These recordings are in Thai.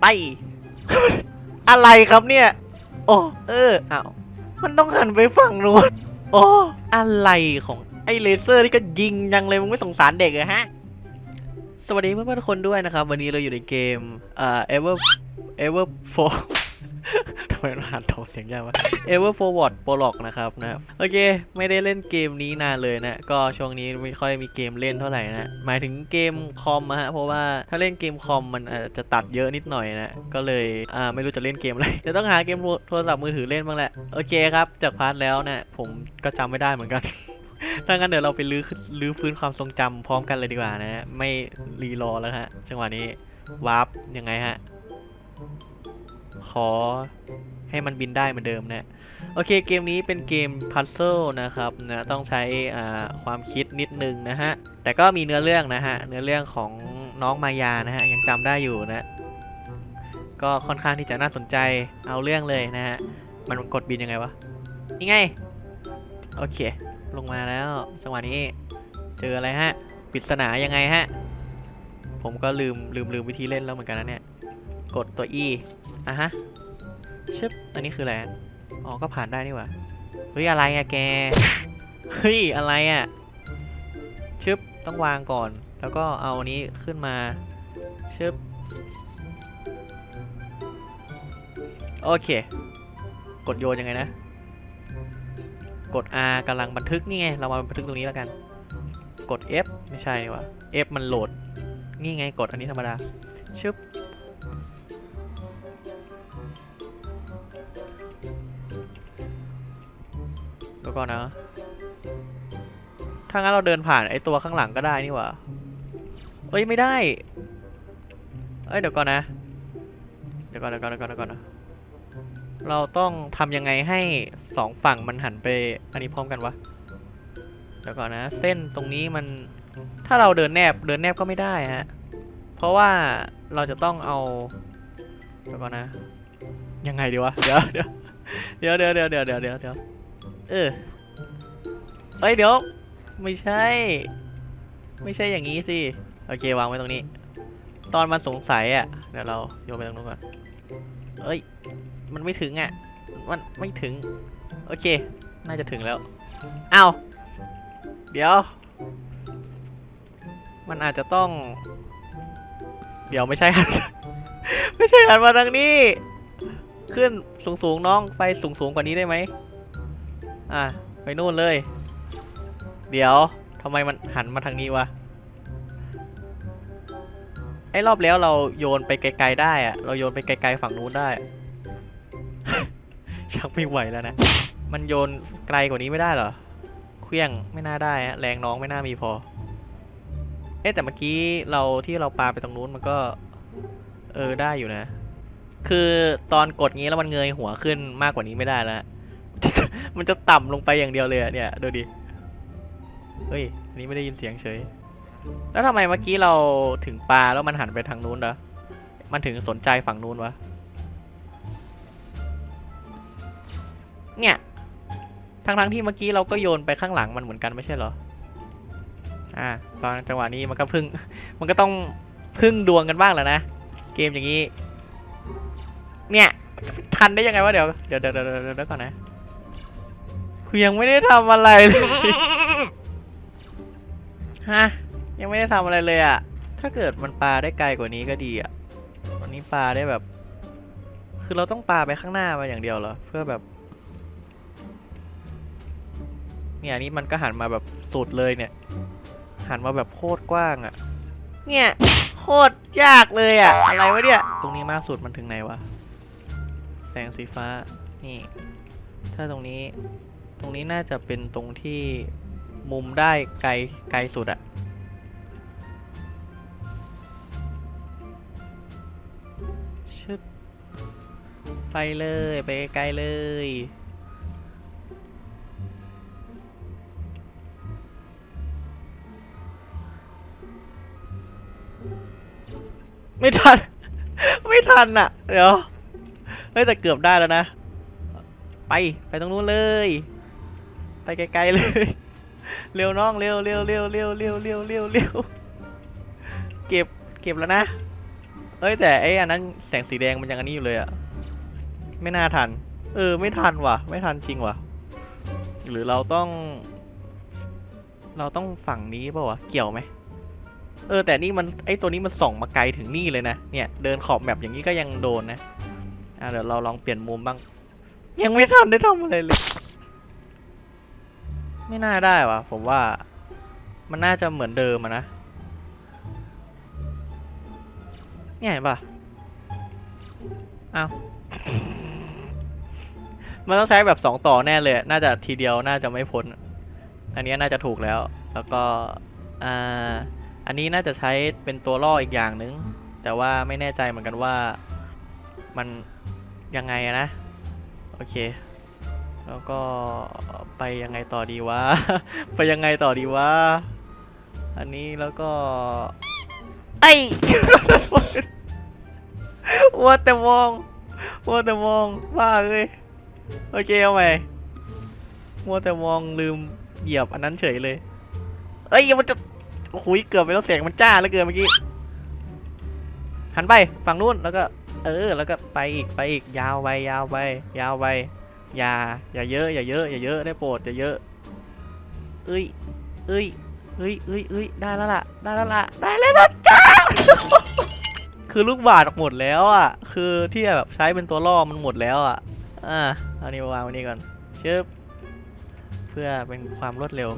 ไป อะไรครับเนี่ย โอ้เอออ้าวมันต้องหันไปฝั่งนู้นโอ้อะไรของไอ้เลเซอร์นี่ก็ยิงยังเลยมึงไม่สงสารเด็กเหรอฮะ สวัสดีเพื่อนๆทุกคนด้วยนะครับ วันนี้เราอยู่ในเกมเอ่อ ever ever for ทำไมมันอ่านโทเสียงยากวะ ever forward p r o l o g นะครับนะ โอเค ไม่ได้เล่นเกมนี้นานเลยนะ ก็ช่วงนี้ไม่ค่อยมีเกมเล่นเท่าไหร่นะ หมายถึงเกมคอมอะฮะ เพราะว่าถ้าเล่นเกมคอมมันอาจจะตัดเยอะนิดหน่อยนะ ก็เลยอ่าไม่รู้จะเล่นเกมอะไร จะต้องหาเกมโทรศัพท์มือถือเล่นบ้างแหละ โอเคครับ จากพาร์ทแล้วนะผมก็จำไม่ได้เหมือนกันถ้างั้นเดี๋ยวเราไปลื้อลื้อฟื้นความทรงจำพร้อมกันเลยดีกว่านะฮะ ไม่รีรอแล้วฮะ จังหวะนี้วาร์ปยังไงฮะ ขอให้มันบินได้เหมือนเดิมนะโอเคเกมนี้เป็นเกมพัซเซิลนะครับนะต้องใช้อ่าความคิดนิดนึงนะฮะ แต่ก็มีเนื้อเรื่องนะฮะ เนื้อเรื่องของน้องมายานะฮะ ยังจำได้อยู่นะ ก็ค่อนข้างที่จะน่าสนใจเอาเรื่องเลยนะฮะ มันกดบินยังไงวะ นี่ไง โอเค ลงมาแล้วจังหวะนี้ เจออะไรฮะปริศนายังไงฮะ ผมก็ลืมลืมลืมวิธีเล่นแล้วเหมือนกันนะเนี่ย กดตัว E อะฮะชึบอันนี้คืออะไร อ๋อ ก็ผ่านได้นี่หว่า เฮ้ย อะไรอะแก เฮ้ย อะไรอะชึบต้องวางก่อน แล้วก็เอาอันนี้ขึ้นมาชึบโอเค กดโยนยังไงนะ กด R กำลังบันทึกนี่ไง เรามาบันทึกตรงนี้แล้วกัน กด F ไม่ใช่วะ F มันโหลด นี่ไง กดอันนี้ธรรมดา ชึบ แล้วก็นะ ถ้างั้นเราเดินผ่านไอตัวข้างหลังก็ได้นี่หว่าเอ้ยไม่ได้ เอ้ยเดี๋ยวก่อนนะ เดี๋ยวก่อนเดี๋ยวก่อนเดี๋ยวก่อนเดี๋ยวก่อนนะเราต้องทำยังไงให้สองฝั่งมันหันไปอันนี้พร้อมกันวะ เดี๋ยวก่อนนะ เส้นตรงนี้มัน ถ้าเราเดินแนบเดินแนบก็ไม่ได้ฮะ เพราะว่าเราจะต้องเอา เดี๋ยวก่อนนะ ยังไงดีวะ เดี๋ยวเดี๋ยวเดี๋ยวเดี๋ยวเดี๋ยวเดี๋ยวเดี๋ยว เออเอ้ยเดี๋ยว ไม่ใช่ ไม่ใช่อย่างนี้สิ โอเควางไว้ตรงนี้ ตอนมันสงสัยอะ เดี๋ยวเราโยนไปตรงนู้นก่อน เอ้ย มันไม่ถึงอะ มันไม่ถึง โอเค น่าจะถึงแล้วอ้าวเดี๋ยว มันอาจจะต้อง เดี๋ยวไม่ใช่ไม่ใช่หันมาทางนี้ ขึ้นสูงๆน้องไปสูงๆกว่านี้ได้ไหม อะไปนู่นเลย เดี๋ยวทำไมมันหันมาทางนี้วะไอ้รอบแล้วเราโยนไปไกลๆได้อะเราโยนไปไกลๆฝั่งนู้นได้ ชักไม่ไหวแล้วนะ มันโยนไกลกว่านี้ไม่ได้เหรอ เคลี้ยงไม่น่าได้อะแรงน้องไม่น่ามีพอ เอ๊ะแต่เมื่อกี้เราที่เราปาไปตรงนู้นมันก็ เออได้อยู่นะ คือตอนกดงี้แล้วมันเงยหัวขึ้นมากกว่านี้ไม่ได้แล้ว มันจะต่ำลงไปอย่างเดียวเลยอะเนี่ย ดูดิ เฮ้ย อันนี้ไม่ได้ยินเสียงเฉย แล้วทำไมเมื่อกี้เราถึงปลาแล้วมันหันไปทางนู้นเหรอ มันถึงสนใจฝั่งนู้นวะ เนี่ย ทั้งทั้งๆที่เมื่อกี้เราก็โยนไปข้างหลังมันเหมือนกันไม่ใช่เหรอ อ่าตอนจังหวะนี้มันก็พึ่ง มันก็ต้องพึ่งดวงกันบ้างแหละนะ เกมอย่างนี้ เนี่ย ทันได้ยังไงวะเดี๋ยว เดี๋ยวเดี๋ยวเดี๋ยวก่อนนะ คือยังไม่ได้ทำอะไรเลยฮะยังไม่ได้ทำอะไรเลยอะถ้าเกิดมันปลาได้ไกลกว่านี้ก็ดีอะวันนี้ปลาได้แบบ คือเราต้องปลาไปข้างหน้ามาอย่างเดียวเหรอเพื่อแบบเนี่ยอันนี้มันก็หันมาแบบสุดเลยเนี่ย หันมาแบบโคตรกว้างอะเนี่ยโคตรยากเลยอะอะไรวะเนี่ย ตรงนี้มากสุดมันถึงไหนวะ แสงสีฟ้า นี่ ถ้าตรงนี้ ตรงนี้น่าจะเป็นตรงที่มุมได้ไกลไกลสุดอะชึบไปเลยไปไกลเลย ไม่ทัน ไม่ทันอะเดี๋ยวเฮ้ยแต่เกือบได้แล้วนะ ไป ไปตรงนู้นเลย ไปไกลๆเลย เร็วน้องเร็วเร็วเร็วเร็วเร็วเร็วเร็วเร็วเก็บเก็บแล้วนะ เอ้ยแต่ไอ้อันนั้นแสงสีแดงมันยังอันนี้อยู่เลยอะไม่น่าทัน เออ ไม่ทันว่ะ ไม่ทันจริงว่ะ หรือเราต้อง เราต้องฝั่งนี้เปล่าวะเกี่ยวไหมเออแต่นี่มันไอตัวนี้มันส่องมาไกลถึงนี่เลยนะเนี่ยเดินขอบแมปอย่างนี้ก็ยังโดนนะอะเดี๋ยวเราลองเปลี่ยนมุมบ้าง ยังไม่ทันได้ทำอะไรเลย ไม่น่าได้ว่ะผมว่า มันน่าจะเหมือนเดิมอะนะเนี่ยเห็นปะเอามันต้องใช้แบบสองต่อแน่เลย น่าจะทีเดียวน่าจะไม่พ้น อันนี้น่าจะถูกแล้ว แล้วก็ อ่า อันนี้น่าจะใช้เป็นตัวล่ออีกอย่างนึง แต่ว่าไม่แน่ใจเหมือนกันว่ามันยังไงนะ โอเค แล้วก็ไปยังไงต่อดีวะ ไปยังไงต่อดีวะ อันนี้แล้วก็ ไอ้วัวแต่มองวัวแต่มองบ้าเลยโอเคเอาใหม่มัวแต่มองลืมเหยียบอันนั้นเฉยเลยเอ้ยมันจะโอ้โหเกือบไปแล้วเสียงมันจ้าเหลือเกินเมื่อกี้หันไปฝั่งนู้นแล้วก็ เออ แล้วก็ไปอีกไปอีกยาวไปยาวไปยาวไป อย่า อย่าเยอะ อย่าเยอะ อย่าเยอะ ได้โปรด อย่าเยอะ เอ้ย เอ้ย เอ้ย เอ้ย เอ้ย ได้แล้วล่ะ ได้แล้วล่ะ ได้แล้วล่ะจ้าคือลูกบาศก์หมดแล้วอะ คือที่แบบใช้เป็นตัวล่อมันหมดแล้วอะ อ่าเอานี้มาวางไว้นี่ก่อนเชึบเพื่อเป็นความรวดเร็ว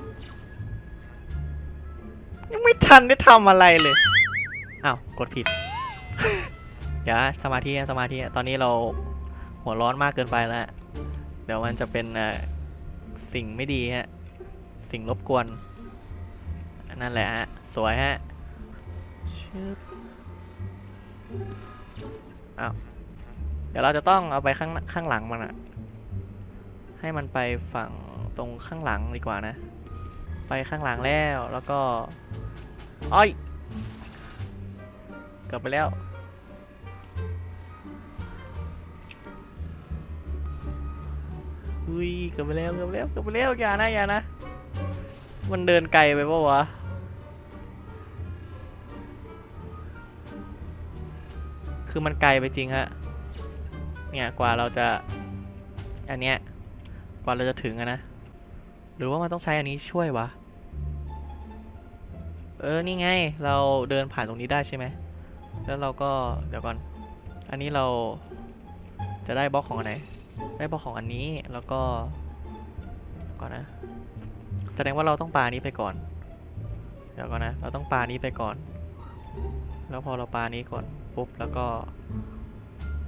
ยังไม่ทันได้ทำอะไรเลย อ้าว กดผิด เดี๋ยวสมาธิสมาธิ ตอนนี้เราหัวร้อนมากเกินไปแล้ว เดี๋ยวมันจะเป็นเอ่อสิ่งไม่ดีฮะ สิ่งรบกวน นั่นแหละฮะ สวยฮะชึบอ้าวเดี๋ยวเราจะต้องเอาไปข้างข้างหลังมันอะให้มันไปฝั่งตรงข้างหลังดีกว่านะ ไปข้างหลังแล้วแล้วก็อ้อยเกือบไปแล้ว อุ้ยกือบไปแล้วกือบไปแล้วกือบไปแล้วอย่านะอย่านะ มันเดินไกลไปปะวะคือมันไกลไปจริงฮะเนี่ยกว่าเราจะ อันเนี้ยกว่าเราจะถึงอะนะ หรือว่ามันต้องใช้อันนี้ช่วยวะ เออ นี่ไง เราเดินผ่านตรงนี้ได้ใช่ไหม แล้วเราก็ เดี๋ยวก่อน อันนี้เราจะได้บล็อกของอันไหน ได้บอของอันนี้แล้วก็ ก่อนนะ แสดงว่าเราต้องปานี้ไปก่อน เดี๋ยวก่อนนะ เราต้องปานี้ไปก่อน แล้วพอเราปานี้ก่อนปุ๊บแล้วก็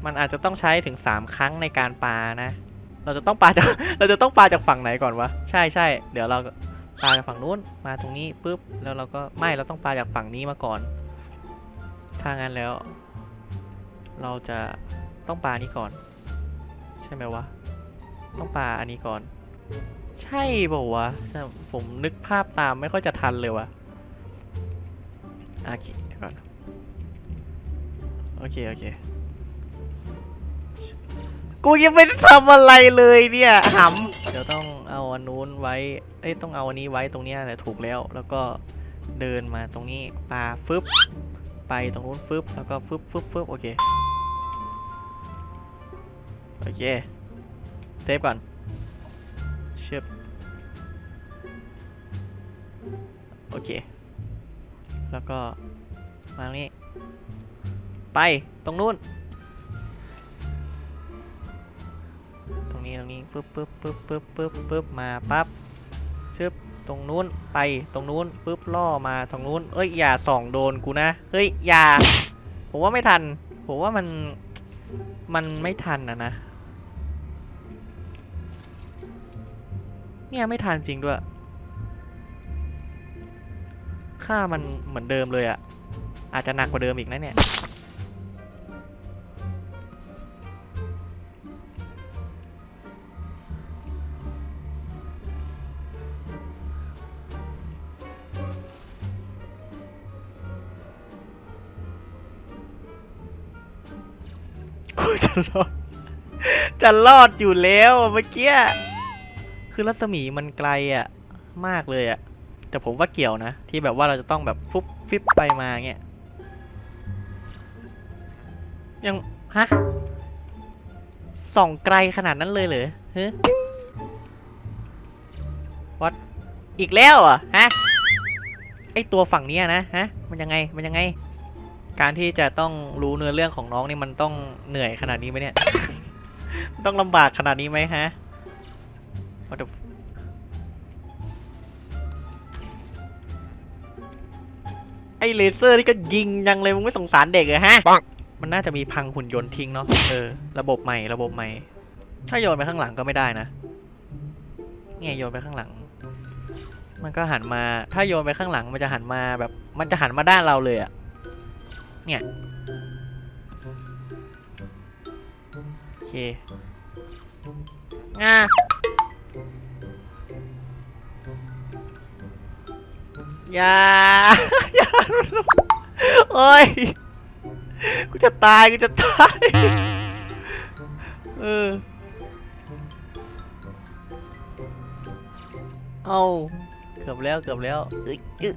มันอาจจะต้องใช้ถึงสามครั้งในการปานะ เราจะต้องปลาจาก เราจะต้องปลาจากฝั่งไหนก่อนวะ ใช่ใช่ เดี๋ยวเราปลาจากฝั่งนู้น มาตรงนี้ปุ๊บ แล้วเราก็ไม่ เราต้องปลาจากฝั่งนี้มาก่อน ถ้างั้นแล้ว เราจะต้องปานี้ก่อน ช่ไหมวะ ต้องปาอันนี้ก่อน ใช่ป่าวะ ผมนึกภาพตามไม่ค่อยจะทันเลยวะโอเคก่อน โอเค โอเค กูยังไม่ได้ทำอะไรเลยเนี่ยหำเดี๋ยวต้องเอาอันนู้นไว้ เอ้ย ต้องเอาอันนี้ไว้ตรงเนี้ยแหละถูกแล้ว แล้วก็เดินมาตรงนี้ปาฟึบ ไปตรงนู้นฟึบ แล้วก็ฟึบฟึบฟึบโอเค โอเค เซฟก่อนชึบโอเค แล้วก็มาตรงนี้ ไป ตรงนู้น ตรงนี้ ตรงนี้ ปึ๊บปึ๊บปึ๊บปึ๊บปึ๊บปึ๊บมาปั๊บชึบตรงนู้น ไป ตรงนู้น ปึ๊บ ล่อมา ตรงนู้น เอ้ย อย่าส่องโดนกูนะ เฮ้ย อย่า ผมว่าไม่ทัน ผมว่ามัน มันไม่ทันนะนะ เนี่ยไม่ทันจริงด้วย ค่ามันเหมือนเดิมเลยอะอาจจะหนักกว่าเดิมอีกนะเนี่ย จะรอด จะรอดอยู่แล้วเมื่อกี้ คือรัศมีมันไกลอะมากเลยอะ แต่ผมว่าเกี่ยวนะ ที่แบบว่าเราจะต้องแบบฟุบฟิบไปมาเงี้ย ยัง ฮะ ส่องไกลขนาดนั้นเลยเหรอเฮ้วัดอีกแล้วอะฮะ ไอตัวฝั่งเนี้ยนะฮะ มันยังไง มันยังไง การที่จะต้องรู้เนื้อเรื่องของน้องนี่มันต้องเหนื่อยขนาดนี้ไหมเนี่ย ต้องลำบากขนาดนี้ไหมฮะ What the f- ไอเลเซอร์นี่ก็ยิงยังเลยมึงไม่สงสารเด็กเหรอฮะ มันน่าจะมีพังหุ่นยนต์ทิ้งเนาะ เออ ระบบใหม่ ระบบใหม่ ถ้าโยนไปข้างหลังก็ไม่ได้นะเนี่ยโยนไปข้างหลัง มันก็หันมา ถ้าโยนไปข้างหลังมันจะหันมาแบบ มันจะหันมาด้านเราเลยอะเนี่ย โอเคง่า อย่าอย่าโอ้ยกูจะตายกูจะตายเออเอาเกือบแล้วเกือบแล้วเอ้ยเอ้ย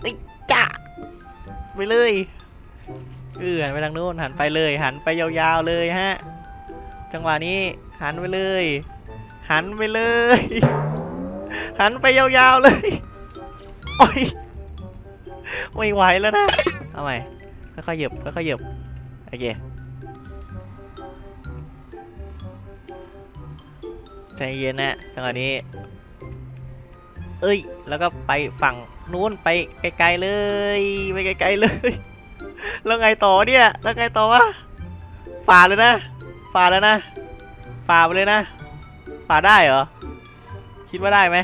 เอ้ยจ้าไปเลยเออหันไปทางโน้นหันไปเลย หันไปยาวๆเลยฮะ จังหวะนี้ หันไปเลย หันไปเลย หันไปยาวๆเลย โอ้ยไม่ไหวแล้วนะเอาใหม่ค่อยๆเหยียบค่อยๆเหยียบโอเคใจเย็นนะจังหวะนี้ เอ้ย แล้วก็ไปฝั่งนู้นไปไกลๆเลยไปไกลๆเลย แล้วไงต่อเนี่ย แล้วไงต่อวะฝ่าเลยนะฝ่าแล้วนะฝ่าไปเลยนะฝ่าได้เหรอ คิดว่าได้ไหม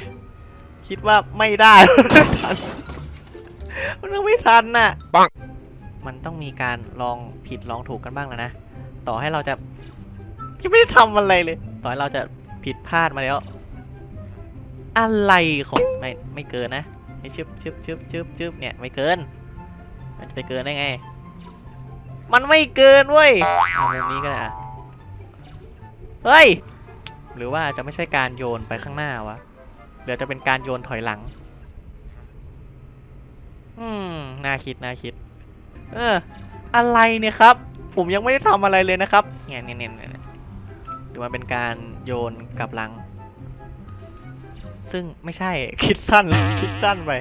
คิดว่าไม่ได้ ทันน่ะปังมันต้องมีการลองผิดลองถูกกันบ้างแล้วนะ ต่อให้เราจะยังไม่ได้ทำอะไรเลย ต่อให้เราจะผิดพลาดมาแล้ว อะไรของไม่ไม่เกินนะไอชึบชึบชึบชึบชึบเนี่ยไม่เกิน มันจะไปเกินได้ไง มันไม่เกินเว้ยเอามุมนี้ก็ได้อะเฮ้ย หรือว่าจะไม่ใช่การโยนไปข้างหน้าวะหรือจะเป็นการโยนถอยหลัง อืม น่าคิด น่าคิด เออ อะไรเนี่ยครับ ผมยังไม่ได้ทำอะไรเลยนะครับเนี่ยเนี่ยเนี่ยเนี่ยหรือว่าเป็นการโยนกลับหลัง ซึ่งไม่ใช่ คิดสั้น คิดสั้นไป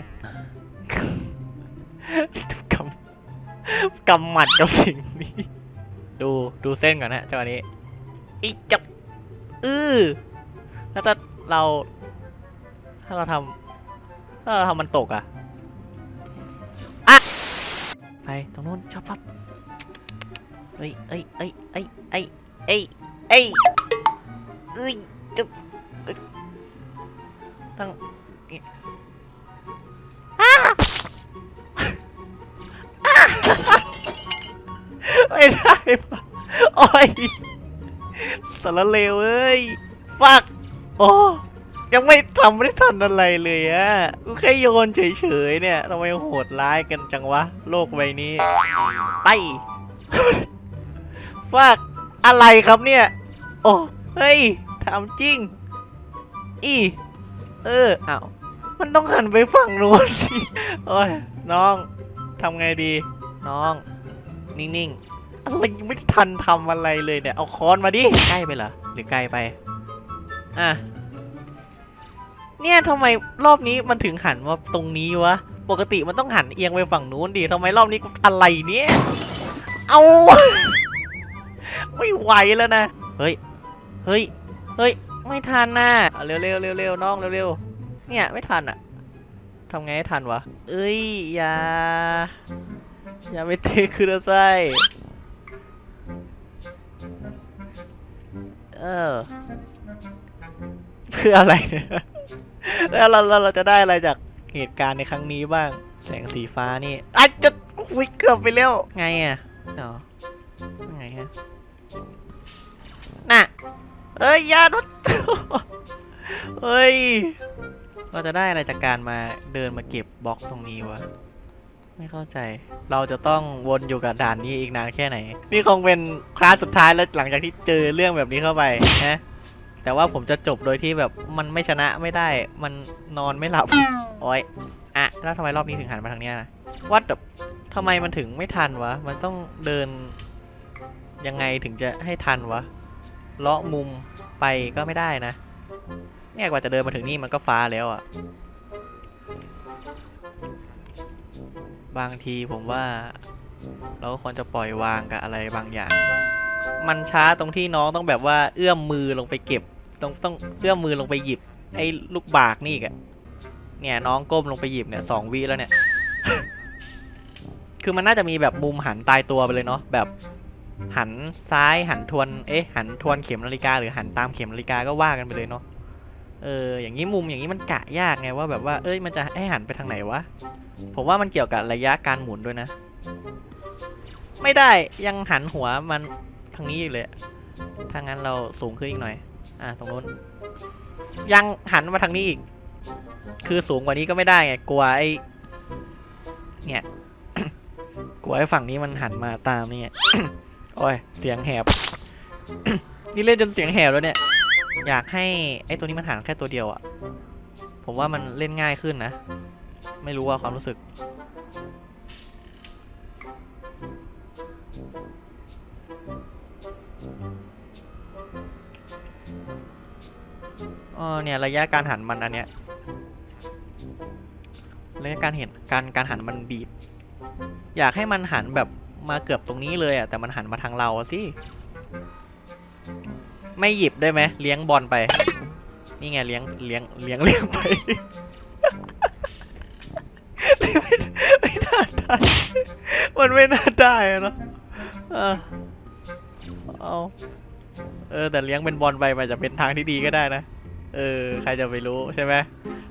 กำกำหมัดกับสิ่งนี้ ดูดูเส้นก่อนนะจังหวะนี้อีจับอือแล้วถ้าเรา ถ้าเราทำถ้าเราทำมันตกอะอะ รงนู้นชอบปั๊บเอ้ยเอ้ยเอ้ยเอ้ยเอ้ยเอ้ยเอ้ยเอ้ยจุ๊บเอ้ยต้องอ้าอ้าไม่ได้ปะโอ้ยสารเลวเอ้ย ฟัก โอ้ ยังไม่ทำไม่ได้ทันอะไรเลยอะกูแค่โยนเฉยๆเนี่ยทำไมโหดร้ายกันจังวะ โลกใบนี้ไปฟากอะไรครับเนี่ย โอ้เฮ้ยถามจริง อีเอออ้าวมันต้องหันไปฝั่งนู้นโอ้ยน้องทำไงดี น้อง นิ่งๆอะไรยังไม่ทันทำอะไรเลยเนี่ย เอาค้อนมาดิ ใกล้ไปเหรอ หรือไกลไป อะ เนี่ยทำไมรอบนี้มันถึงหันมาตรงนี้วะ ปกติมันต้องหันเอียงไปฝั่งนู้นดิทำไมรอบนี้อะไรเนี่ย เอา ไม่ไหวแล้วนะ เฮ้ย เฮ้ย เฮ้ย ไม่ทันน่ะเร็วเร็วเร็วเร็วน้องเร็วเร็วเนี่ยไม่ทันอะทำไงให้ทันวะ เอ้ย อย่า อย่าไปเทคือไซเออเพื่ออะไรเนี่ย แล้วเราเราเราจะได้อะไรจากเหตุการณ์ในครั้งนี้บ้าง แสงสีฟ้านี่อาจจะคุยเกือบไปแล้วไงอะอ๋อไงฮะน่ะเอ้ยอยานุดเฮ้ยเราจะได้อะไรจากการมาเดินมาเก็บบล็อกตรงนี้วะไม่เข้าใจ เราจะต้องวนอยู่กับด่านนี้อีกนานแค่ไหน นี่คงเป็นคลาสสุดท้ายแล้วหลังจากที่เจอเรื่องแบบนี้เข้าไปนะ แต่ว่าผมจะจบโดยที่แบบมันไม่ชนะไม่ได้ มันนอนไม่หลับโอ้ยอะแล้วทำไมรอบนี้ถึงหันมาทางเนี้ยนะวัดแบบทำไมมันถึงไม่ทันวะ มันต้องเดิน ยังไงถึงจะให้ทันวะเลาะมุมไปก็ไม่ได้นะ เนี่ยกว่าจะเดินมาถึงนี่มันก็ฟ้าแล้วอะ่ะบางทีผมว่า เราก็ควรจะปล่อยวางกับอะไรบางอย่าง มันช้าตรงที่น้องต้องแบบว่าเอื้อมมือลงไปเก็บ ต้องต้องเอื้อมมือลงไปหยิบ ไอ้ลูกบากนี่กะเนี่ยน้องก้มลงไปหยิบเนี่ยสองวิแล้วเนี่ย คือมันน่าจะมีแบบมุมหันตายตัวไปเลยเนาะแบบหันซ้ายหันทวน เอ๊ะ หันทวนเข็มนาฬิกาหรือหันตามเข็มนาฬิกาก็ว่ากันไปเลยเนาะ เออ อย่างนี้มุมอย่างนี้มันกะยากไงว่าแบบว่า เอ้ย มันจะให้หันไปทางไหนวะ ผมว่ามันเกี่ยวกับระยะการหมุนด้วยนะ ไม่ได้ยังหันหัวมันทางนี้อยู่เลย ถ้างั้นเราสูงขึ้นอีกหน่อย อะตรงนู้น ยังหันมาทางนี้อีก คือสูงกว่านี้ก็ไม่ได้ไงกลัวไอ้เนี่ยกลัวไอ้ฝั่งนี้มันหันมาตามนี่โอ้ยเสียงแหบ นี่เล่นจนเสียงแหบแล้วเนี่ย อยากให้ไอ้ตัวนี้มันหันแค่ตัวเดียวอะ่ะผมว่ามันเล่นง่ายขึ้นนะ ไม่รู้ว่าความรู้สึก อ๋อเนี่ยระยะการหันมันอันเนี้ยระยะการเห็นการการหันมันบีบ อยากให้มันหันแบบมาเกือบตรงนี้เลยอะแต่มันหันมาทางเราสิไม่หยิบได้ไหมเลี้ยงบอลไป นี่ไงเลี้ยงเลี้ยงเลี้ยงเลี้ยงไปไม่น่าได้มันไม่น่าได้อะเนาะเออเอาเออแต่เลี้ยงเป็นบอลไปมันจะเป็นทางที่ดีก็ได้นะ เออ ใครจะไปรู้ใช่ไหม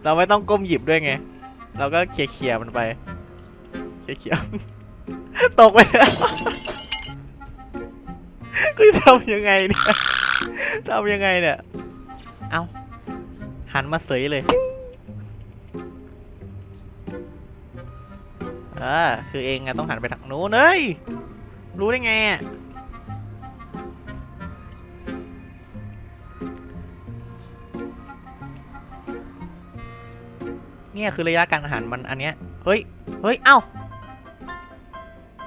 เราไม่ต้องก้มหยิบด้วยไง เราก็เขี่ยๆมันไป เขี่ยๆตกไปแล้วคือทำยังไงเนี่ยทำยังไงเนี่ย เอาหันมาเสยเลยอ่าคือเองอะต้องหันไปทางนู้นเอ้ยรู้ได้ไงอะ เนี่ยคือระยะการหันมันอันเนี้ย เฮ้ย เฮ้ย เอ้า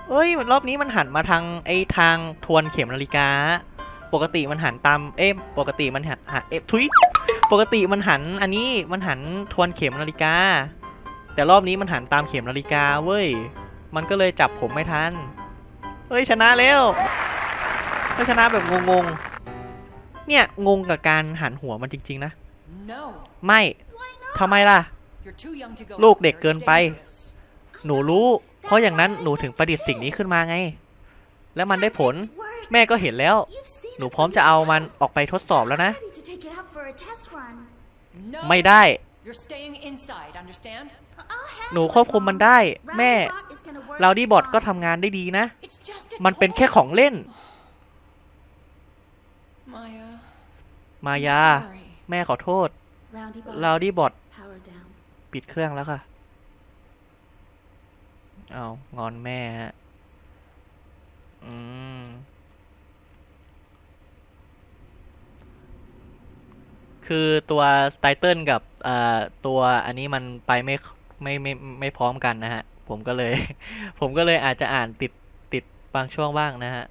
เฮ้ย รอบนี้มันหันมาทางไอ้ทางทวนเข็มนาฬิกา ปกติมันหันตาม เอ๊ะ ปกติมันหันหันเอ๊ะทุย ปกติมันหันอันนี้มันหันทวนเข็มนาฬิกา แต่รอบนี้มันหันตามเข็มนาฬิกาเว้ย มันก็เลยจับผมไม่ทัน เฮ้ยชนะแล้วก็ชนะแบบงงๆ เนี่ยงงกับการหันหัวมันจริง ๆ นะ No, ไม่ทำไมล่ะ you're too young to go. ลูก out เด็ก there. เกิน It's ไป dangerous. หนูรู้ เพราะอย่างนั้นหนูถึงประดิษฐ์สิ่งนี้ขึ้นมาไง แล้วมันได้ผล แม่ก็เห็นแล้ว หนูพร้อมจะเอามันออกไปทดสอบแล้วนะ Ready to take it out for a test run. No, ไม่ได้ You're staying inside. Understand? I'll handle หนูควบคุมมันได้ it, แม่ Roundybot is gonna work เราดีบอทก็ fine. ทำงานได้ดีนะ It's just a มันเป็น toy. แค่ของเล่น Maya. มายา I'm sorry. แม่ขอโทษ Roundybot, เราดีบอท power down. ปิดเครื่องแล้วค่ะ เอางอนแม่ฮะ อืม คือตัวไตเติลกับเอ่อตัวอันนี้มันไปไม่ไม่ไม่ไม่ไม่พร้อมกันนะฮะ ผมก็เลย ผมก็เลยอาจจะอ่านติดติดบางช่วงบ้างนะฮะ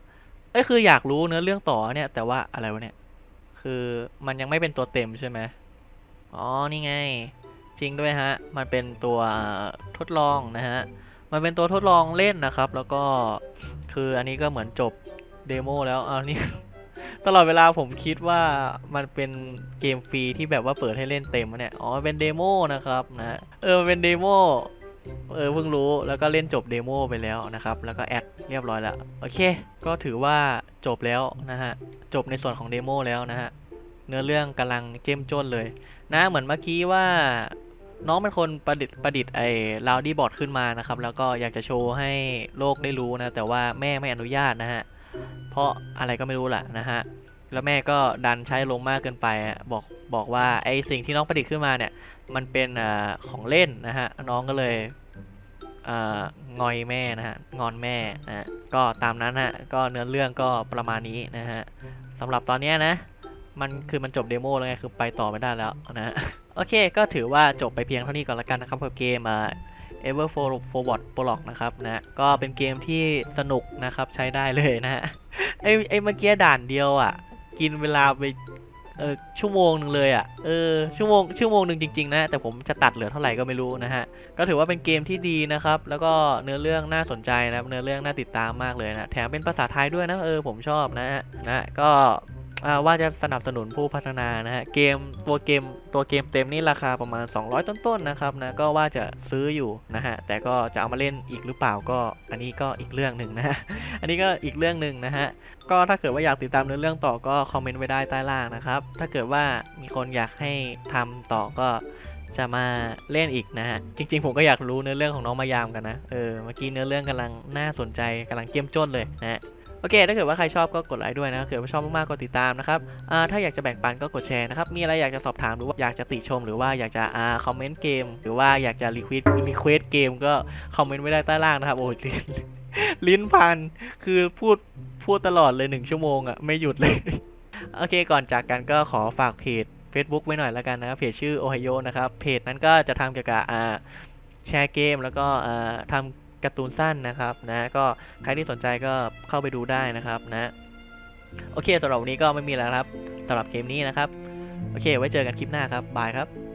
เอ้ยคืออยากรู้เนื้อเรื่องต่อเนี่ย แต่ว่าอะไรวะเนี่ย คือมันยังไม่เป็นตัวเต็มใช่ไหมอ๋อ นี่ไง จริงด้วยฮะ มันเป็นตัวทดลองนะฮะ มันเป็นตัวทดลองเล่นนะครับ แล้วก็คืออันนี้ก็เหมือนจบเดโมแล้วเอานี่ตลอดเวลาผมคิดว่ามันเป็นเกมฟรีที่แบบว่าเปิดให้เล่นเต็มอะเนี่ย อ๋อเป็นเดโมนะครับนะเออเป็นเดโมเออเพิ่งรู้แล้วก็เล่นจบเดโมไปแล้วนะครับ แล้วก็แอดเรียบร้อยแล้ว โอเค ก็ถือว่าจบแล้วนะฮะ จบในส่วนของเดโมแล้วนะฮะ เนื้อเรื่องกำลังเจ้มจนเลย นะเหมือนเมื่อกี้ว่า น้องเป็นคนประดิษฐ์ประดิษฐ์ไอ้ลาวดี้บอร์ดขึ้นมานะครับ แล้วก็อยากจะโชว์ให้โลกได้รู้นะ แต่ว่าแม่ไม่อนุญาตนะฮะ เพราะอะไรก็ไม่รู้แหละนะฮะ แล้วแม่ก็ดันใช้ลงมากเกินไปบอกบอกว่าไอ้สิ่งที่น้องประดิษฐ์ขึ้นมาเนี่ย มันเป็นอของเล่นนะฮะ น้องก็เลยเอ่องอยแม่นะฮะ งอนแม่นะก็ตามนั้นฮะ ก็เนื้อเรื่องก็ประมาณนี้นะฮะสำหรับตอนนี้นะ มันคือมันจบเดโมแล้วไง คือไปต่อไม่ได้แล้วนะ โอเค ก็ถือว่าจบไปเพียงเท่านี้ก่อนละกันนะครับกับเกมอ่า Ever Forward Prologue นะครับนะก็เป็นเกมที่สนุกนะครับใช้ได้เลยนะฮะไอ้ไอเมื่อกี้ด่านเดียวอะ กินเวลาไปเออชั่วโมงหนึ่งเลยอะเออชั่วโมงชั่วโมงหนึ่งจริงๆนะ แต่ผมจะตัดเหลือเท่าไหร่ก็ไม่รู้นะฮะ ก็ถือว่าเป็นเกมที่ดีนะครับ แล้วก็เนื้อเรื่องน่าสนใจนะครับเนื้อเรื่องน่าติดตามมากเลยนะ แถมเป็นภาษาไทยด้วยนะเออผมชอบนะฮะนะก็ ว่าจะสนับสนุนผู้พัฒนานะฮะเกมตัวเกมตัวเกมเต็มนี่ราคาประมาณ 200 ต้นๆนะครับนะก็ว่าจะซื้ออยู่นะฮะแต่ก็จะเอามาเล่นอีกหรือเปล่าก็ อันนี้ก็อีกเรื่องหนึ่งนะฮะอันนี้ก็อีกเรื่องหนึ่งนะฮะก็ถ้าเกิดว่าอยากติดตามเนื้อเรื่องต่อก็คอมเมนต์ไว้ได้ใต้ล่างนะครับถ้าเกิดว่ามีคนอยากให้ทำต่อก็จะมาเล่นอีกนะฮะ จริง ๆ ผมก็อยากรู้เนื้อเรื่องของน้องมายามกันนะ เออ เมื่อกี้เนื้อเรื่องกำลังน่าสนใจกำลังเจ้มจ้นเลยนะฮะ โอเค ถ้าเกิดว่าใครชอบก็กดไลค์ด้วยนะถ้าเกิดว่าชอบมากๆก็ติดตามนะครับถ้าอยากจะแบ่งปันก็กดแชร์นะครับ มีอะไรอยากจะสอบถามหรือว่าอยากจะติชม หรือว่าอยากจะอ่าคอมเมนต์เกม หรือว่าอยากจะรีเควสรีเควสเกมก็คอมเมนต์ไว้ได้ใต้ล่างนะครับ โอ้ยลิ้นลิ้นพัน คือพูดพูดตลอดเลยหนึ่งชั่วโมงอะไม่หยุดเลย โอเค ก่อนจากกันก็ขอฝากเพจ Facebook ไว้หน่อยแล้วกันนะเพจชื่อโอไฮโอนะครับ เพจนั้นก็จะทำเกี่ยวกับแชร์เกม แล้วก็ทำ การ์ตูนสั้นนะครับนะก็ใครที่สนใจก็เข้าไปดูได้นะครับนะโอเคสำหรับวันนี้ก็ไม่มีแล้วครับสำหรับเกมนี้นะครับ โอเค ไว้เจอกันคลิปหน้าครับ บายครับ